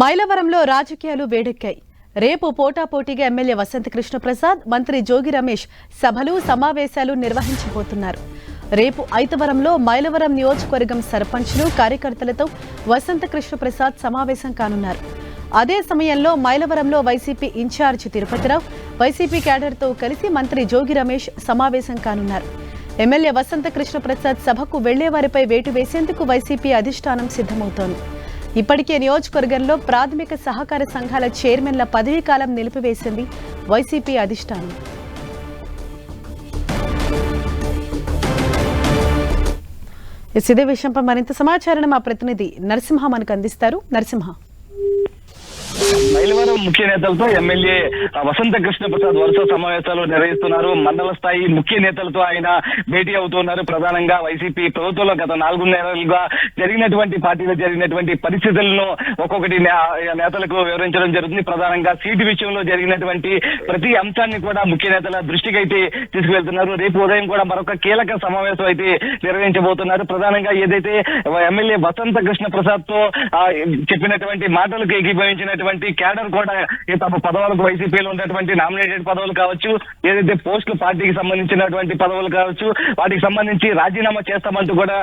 మైలవరంలో రాజకీయాలు వేడెక్కాయి. రేపు పోటాపోటీగా ఎమ్మెల్యే వసంత కృష్ణప్రసాద్ మంత్రి జోగి రమేష్ సభలు సమావేశాలు నిర్వహించబోతున్నారు. రేపు ఐతవరంలో మైలవరం నియోజకవర్గం సర్పంచ్లు కార్యకర్తలతో వసంత కృష్ణ ప్రసాద్ సమావేశం కానున్నారు. అదే సమయంలో మైలవరంలో వైసీపీ ఇన్ఛార్జ్ తిరుపతిరావు వైసీపీ క్యాడర్తో కలిసి మంత్రి జోగి రమేష్ సమావేశం కానున్నారు. ఎమ్మెల్యే వసంత కృష్ణ ప్రసాద్ సభకు వెళ్ళే వారిపై వేటు వేసేందుకు వైసీపీ అధిష్టానం సిద్ధమవుతోంది. ఇప్పటికే నియోజకవర్గంలో ప్రాథమిక సహకార సంఘాల చైర్మన్ల పదవీ కాలం నిలిపివేసింది వైసీపీ అధిష్టానం. ఇదే విషయంపై మరింత సమాచారాన్ని మా ప్రతినిధి నరసింహ మనకు అందిస్తారు. నరసింహ. మైలవరం ముఖ్య నేతలతో ఎమ్మెల్యే వసంత కృష్ణ ప్రసాద్ వరుస సమావేశాలు నిర్వహిస్తున్నారు. మండల స్థాయి ముఖ్య నేతలతో ఆయన భేటీ అవుతున్నారు. ప్రధానంగా వైసీపీ ప్రభుత్వంలో గత నాలుగు నెలలుగా జరిగినటువంటి పార్టీలో జరిగినటువంటి పరిస్థితులను ఒక్కొక్కటి నే- నేతలకు వివరించడం జరుగుతుంది. ప్రధానంగా సీటు విషయంలో జరిగినటువంటి ప్రతి అంశాన్ని కూడా ముఖ్య నేతల దృష్టికి అయితే తీసుకువెళ్తున్నారు. రేపు ఉదయం కూడా మరొక కీలక సమావేశం అయితే నిర్వహించబోతున్నారు. ప్రధానంగా ఏదైతే ఎమ్మెల్యే వసంత కృష్ణ ప్రసాద్తో చెప్పినటువంటి మాటలకు ఏకీభవించినటువంటి క్యాడర్ కూడా ఈ తమ పదవులకు వైసీపీలో ఉన్నటువంటి నామినేటెడ్ పదవులు కావచ్చు ఏదైతే పోస్టులు పార్టీకి సంబంధించినటువంటి పదవులు కావచ్చు వాటికి సంబంధించి రాజీనామా చేస్తామంటూ కూడా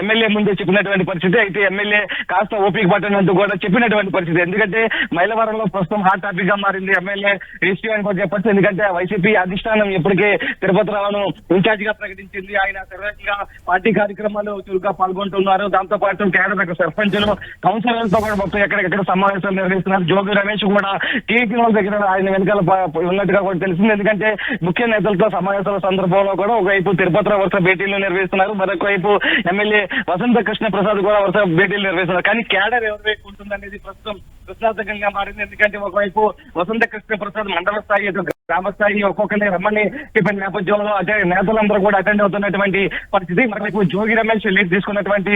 ఎమ్మెల్యే ముందు చెప్పినటువంటి పరిస్థితి. అయితే ఎమ్మెల్యే కాస్త ఓపిక పట్టనంటూ కూడా చెప్పినటువంటి పరిస్థితి. ఎందుకంటే మైలవరంలో ప్రస్తుతం హాట్ టాపిక్గా మారింది ఎమ్మెల్యే ఇష్యూ అని కూడా చెప్పచ్చు. ఎందుకంటే వైసీపీ అధిష్టానం ఇప్పటికే తిరుపతి రావును ఇన్ఛార్జ్గా ప్రకటించింది. ఆయన సర్వేగా పార్టీ కార్యక్రమాలు చురుగ్గా పాల్గొంటున్నారు. దాంతో పాటు కేడర్ సర్పంచులు కౌన్సిలర్లతో కూడా మొత్తం ఎక్కడెక్కడ సమావేశాలు నిర్వహిస్తున్నారు. జోగి రమేష్ కూడా టీడీపీ వాళ్ళ దగ్గర ఆయన వెనకాల ఉన్నట్టుగా కూడా తెలిసింది. ఎందుకంటే ముఖ్య నేతలతో సమావేశాల సందర్భంలో కూడా ఒకవైపు తిరుపతి వరుస భేటీలు నిర్వహిస్తున్నారు. మరొక వైపు ఎమ్మెల్యే వసంత కృష్ణ ప్రసాద్ కూడా వరుస భేటీలు నిర్వహిస్తున్నారు. కానీ క్యాడర్ ఎవరి ఉంటుంది అనేది ప్రస్తుతం ప్రశ్నార్థకంగా మారింది. ఎందుకంటే ఒకవైపు వసంత కృష్ణ ప్రసాద్ మండల స్థాయి గ్రామస్థాయి ఒక్కొక్కరిని రమ్మని చెప్పిన నేపథ్యంలో అదే నేతలందరూ కూడా అటెండ్ అవుతున్నటువంటి పరిస్థితి. మరోవైపు జోగి రమేష్ లీడ్ తీసుకున్నటువంటి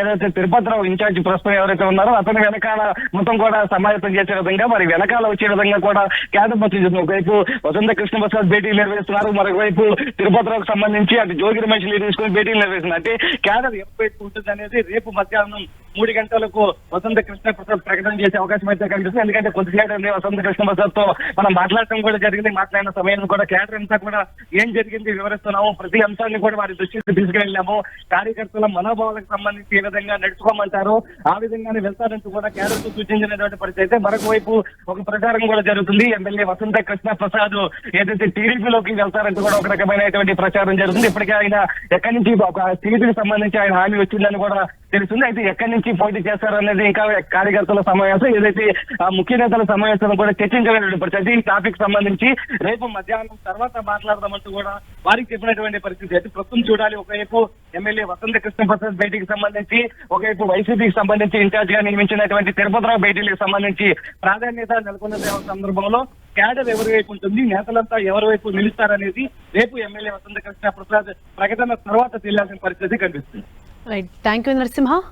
ఏదైతే తిరుపతిరావు ఇన్ఛార్జ్ ప్రస్తుతం ఎవరైతే ఉన్నారో అతని వెనకాల మొత్తం కూడా సమాయత్తం చేసే విధంగా మరి వెనకాల వచ్చే విధంగా కూడా క్యాడర్ వచ్చింది ఒకవైపు వసంత కృష్ణ ప్రసాద్ భేటీలు నిర్వహిస్తున్నారు. మరొకవైపు తిరుపతిరావుకు సంబంధించి అటు జోగి రమేష్ లీడ్ తీసుకుని భేటీలు నిర్వహిస్తున్నారు. అంటే క్యాడర్ ఎవరివైపు ఉంటుంది అనేది రేపు మధ్యాహ్నం మూడు గంటలకు వసంత కృష్ణ ప్రసాద్ ప్రకటన చేసే అవకాశం అయితే కనిపిస్తుంది. ఎందుకంటే కొద్దిసేపటి వసంత కృష్ణ ప్రసాద్తో మనం మాట్లాడటం కూడా జరిగింది. మాట్లాడిన సమయం కూడా క్యాడర్ అంతా కూడా ఏం జరిగింది వివరిస్తున్నాము. ప్రతి అంశాన్ని కూడా వారి దృష్టికి తీసుకెళ్ళాము. కార్యకర్తల మనోభావాలకు సంబంధించి ఏ విధంగా నడుచుకోమంటారు ఆ విధంగానే వెళ్తారంటూ కూడా క్యాడర్కు సూచించినటువంటి పరిస్థితి అయితే మరొక వైపు ఒక ప్రచారం కూడా జరుగుతుంది. ఎమ్మెల్యే వసంత కృష్ణ ప్రసాద్ ఏదైతే టీడీపీలోకి వెళ్తారంటూ కూడా ఒక రకమైనటువంటి ప్రచారం జరుగుతుంది. ఇప్పటికే ఆయన ఎక్కడి నుంచి ఒక టీడీపీకి సంబంధించి ఆయన హామీ వచ్చిందని కూడా తెలుస్తుంది. అయితే ఎక్కడి నుంచి పోటీ చేస్తారు అనేది ఇంకా కార్యకర్తల సమావేశం ఏదైతే ఆ, ముఖ్య నేతల సమావేశం కూడా చర్చించగలిగిన పరిస్థితి ఈ టాపిక్ సంబంధించి రేపు మధ్యాహ్నం తర్వాత మాట్లాడదామంటూ కూడా వారికి చెప్పినటువంటి పరిస్థితి. అయితే ప్రస్తుతం చూడాలి. ఒకవైపు ఎమ్మెల్యే వసంత కృష్ణ ప్రసాద్ భేటీకి సంబంధించి ఒకవైపు వైసీపీకి సంబంధించి ఇన్ఛార్జ్గా నియమించినటువంటి తిరుపతిరావు భేటీలకు సంబంధించి ప్రాధాన్యత నెలకొన్న సందర్భంలో క్యాడర్ ఎవరి వైపు ఉంటుంది నేతలంతా ఎవరి వైపు నిలుస్తారనేది రేపు ఎమ్మెల్యే వసంత కృష్ణ ప్రసాద్ ప్రకటన తర్వాత తెలియాల్సిన పరిస్థితి కనిపిస్తుంది. Right. Thank you, Narasimha.